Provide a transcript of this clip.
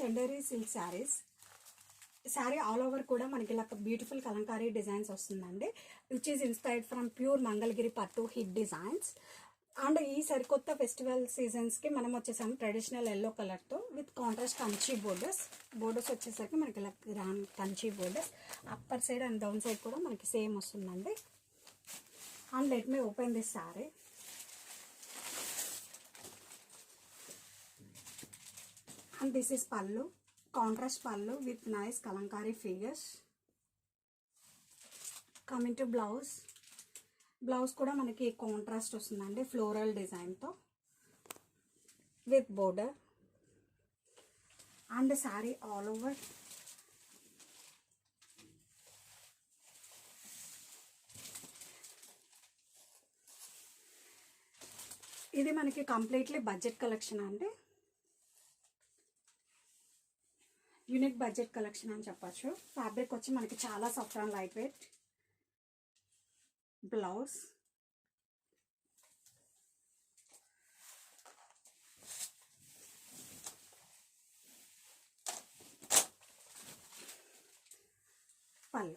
Chanderi silk saris sari all over కూడా మనకి ఇలా బ్యూటిఫుల్ కలంకారీ డిజైన్స్ వస్తుందండి. Which is inspired from pure Mangalagiri పట్టు హిట్ డిజైన్స్ అండ్ ఈ సరికొత్త ఫెస్టివల్ సీజన్స్కి మనం వచ్చేసాము ట్రెడిషనల్ ఎల్లో కలర్తో with contrast Kanchi borders borders వచ్చేసరికి మనకి ఇలా grand Kanchi borders upper side and down side కూడా మనకి సేమ్ వస్తుందండి. And let me open this sari and this is pallu contrast pallu with nice Kalamkari figures coming to blouse blouse కూడా మనకి contrast వస్తుందండి floral డిజైన్తో with border and sari all over ఇది మనకి completely budget collection అండి. Unique budget collection అని చెప్పచ్చు. Fabric వచ్చి మనకి చాలా soft and light weight blouse pallu.